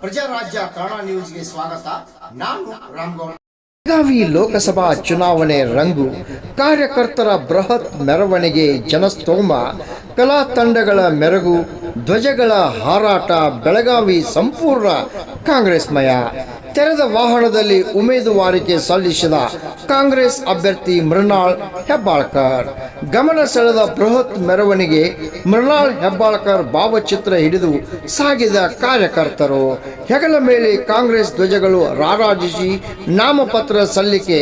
ಪ್ರಜಾರಾಜ್ಯ ಕನ್ನಡ ನ್ಯೂಸ್ಗೆ ಸ್ವಾಗತ. ನಾನು ರಾಮಗೌಡ ಬೆಳಗಾವಿ ಲೋಕಸಭಾ ಚುನಾವಣೆ ರಂಗು. ಕಾರ್ಯಕರ್ತರ ಬೃಹತ್ ಮೆರವಣಿಗೆ ಜನಸ್ತೋಮ. ಕಲಾ ತಂಡಗಳ ಮೆರಗು. ಧ್ವಜಗಳ ಹಾರಾಟ. ಬೆಳಗಾವಿ ಸಂಪೂರ್ಣ ಕಾಂಗ್ರೆಸ್ಮಯ. ತೆರೆದ ವಾಹನದಲ್ಲಿ ಉಮೇದುವಾರಿಕೆ ಸಲ್ಲಿಸಿದ ಕಾಂಗ್ರೆಸ್ ಅಭ್ಯರ್ಥಿ ಮೃಣಾಳ್ ಹೆಬ್ಬಾಳ್ಕರ್. ಗಮನ ಸೆಳೆದ ಬೃಹತ್ ಮೆರವಣಿಗೆ ಮೃಣಾಳ್ ಹೆಬ್ಬಾಳ್ಕರ್ ಭಾವಚಿತ್ರ ಹಿಡಿದು ಸಾಗಿದ ಕಾರ್ಯಕರ್ತರು. ಹೆಗಲ ಮೇಲೆ ಕಾಂಗ್ರೆಸ್ ಧ್ವಜಗಳು ರಾರಾಜಿಸಿ ನಾಮಪತ್ರ ಸಲ್ಲಿಕೆ.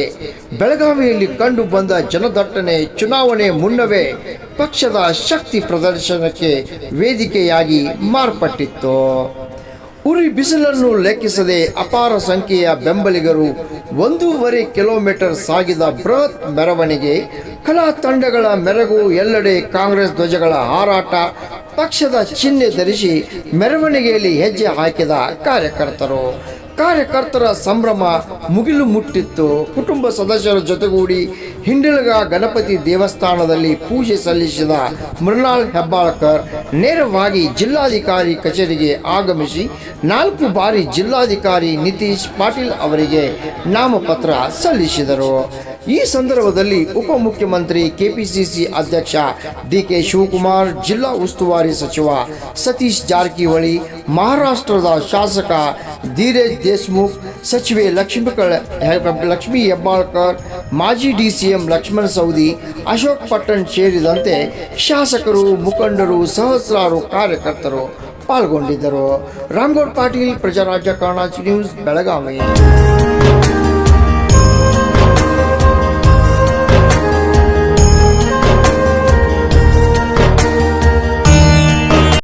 ಬೆಳಗಾವಿಯಲ್ಲಿ ಕಂಡು ಬಂದ ಜನದಟ್ಟಣೆ ಚುನಾವಣೆ ಮುನ್ನವೇ ಪಕ್ಷದ ಶಕ್ತಿ ಪ್ರದರ್ಶನಕ್ಕೆ ವೇದಿಕೆಯಾಗಿ ಮಾರ್ಪಟ್ಟಿತ್ತು. ಉರಿ ಬಿಸಿಲನ್ನು ಲೆಕ್ಕಿಸದೆ ಅಪಾರ ಸಂಖ್ಯೆಯ ಬೆಂಬಲಿಗರು ಒಂದೂವರೆ ಕಿಲೋಮೀಟರ್ ಸಾಗಿದ ಬೃಹತ್ ಮೆರವಣಿಗೆ, ಕಲಾ ತಂಡಗಳ ಮೆರಗು ಎಲ್ಲೆಡೆ ಕಾಂಗ್ರೆಸ್ ಧ್ವಜಗಳ ಹಾರಾಟ, ಪಕ್ಷದ ಚಿಹ್ನೆ ಧರಿಸಿ ಮೆರವಣಿಗೆಯಲ್ಲಿ ಹೆಜ್ಜೆ ಹಾಕಿದ ಕಾರ್ಯಕರ್ತರು. ಕಾರ್ಯಕರ್ತರ ಸಂಭ್ರಮ ಮುಗಿಲು ಮುಟ್ಟಿತ್ತು. ಕುಟುಂಬ ಸದಸ್ಯರ ಜೊತೆಗೂಡಿ ಹಿಂಡಿಲಗ ಗಣಪತಿ ದೇವಸ್ಥಾನದಲ್ಲಿ ಪೂಜೆ ಸಲ್ಲಿಸಿದ ಮೃಣಾಳ್ ಹೆಬ್ಬಾಳ್ಕರ್ ನೇರವಾಗಿ ಜಿಲ್ಲಾಧಿಕಾರಿ ಕಚೇರಿಗೆ ಆಗಮಿಸಿ ನಾಲ್ಕು ಬಾರಿ ಜಿಲ್ಲಾಧಿಕಾರಿ ನಿತೀಶ್ ಪಾಟೀಲ್ ಅವರಿಗೆ ನಾಮಪತ್ರ ಸಲ್ಲಿಸಿದರು. ಈ ಸಂದರ್ಭದಲ್ಲಿ ಉಪಮುಖ್ಯಮಂತ್ರಿ ಕೆಪಿಸಿಸಿ ಅಧ್ಯಕ್ಷ ಡಿಕೆ ಶಿವಕುಮಾರ್, ಜಿಲ್ಲಾ ಉಸ್ತುವಾರಿ ಸಚಿವ ಸತೀಶ್ ಜಾರಕಿಹೊಳಿ, ಮಹಾರಾಷ್ಟ್ರದ ಶಾಸಕ ಧೀರೇಜ್ ದೇಶ್ಮುಖ್, ಸಚಿವೆ ಲಕ್ಷ್ಮೀ ಲಕ್ಷ್ಮೀ ಹೆಬ್ಬಾಳ್ಕರ್, ಮಾಜಿ ಡಿಸಿಎಂ ಲಕ್ಷ್ಮಣ್ ಸೌದಿ, ಅಶೋಕ್ ಪಟ್ಟಣ್ ಸೇರಿದಂತೆ ಶಾಸಕರು, ಮುಖಂಡರು, ಸಹಸ್ರಾರು ಕಾರ್ಯಕರ್ತರು ಪಾಲ್ಗೊಂಡಿದ್ದರು. ರಾಮ್ಗೌಡ್ ಪಾಟೀಲ್, ಪ್ರಜಾರಾಜ್ಯ ಕಾರಣಾಚಿ ನ್ಯೂಸ್, ಬೆಳಗಾವಿ.